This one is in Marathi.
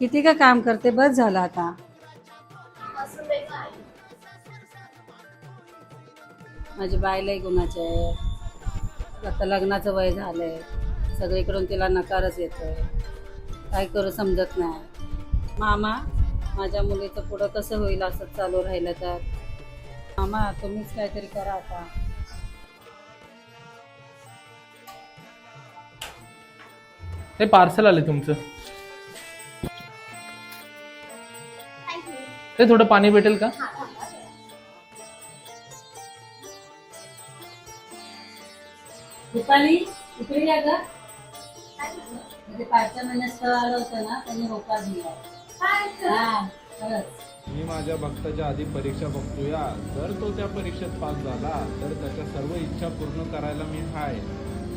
किती का काम करते? बस झालं आता. माझी बायलाही गुणाचे आहे. आता लग्नाचं वय झालंय. सगळीकडून तिला नकारच येतोय. काय करू समजत नाही. मामा माझ्या मुलीचं पुढं कसं होईल असं चालू राहिलं तर? मामा तुम्हीच काहीतरी करा आता. हे पार्सल आले तुमचं. ते थोडं पाणी भेटेल का? रुपाली इकडे या ग. म्हणजे पाचच्या महिन्यात स्थळ आलं होतं ना त्यांनी होकार दिला हा खरंच. मी माझ्या भक्ताच्या आधी परीक्षा बघतोया. जर तो त्या परीक्षेत पास झाला तर त्याच्या सर्व इच्छा पूर्ण करायला मी हाय.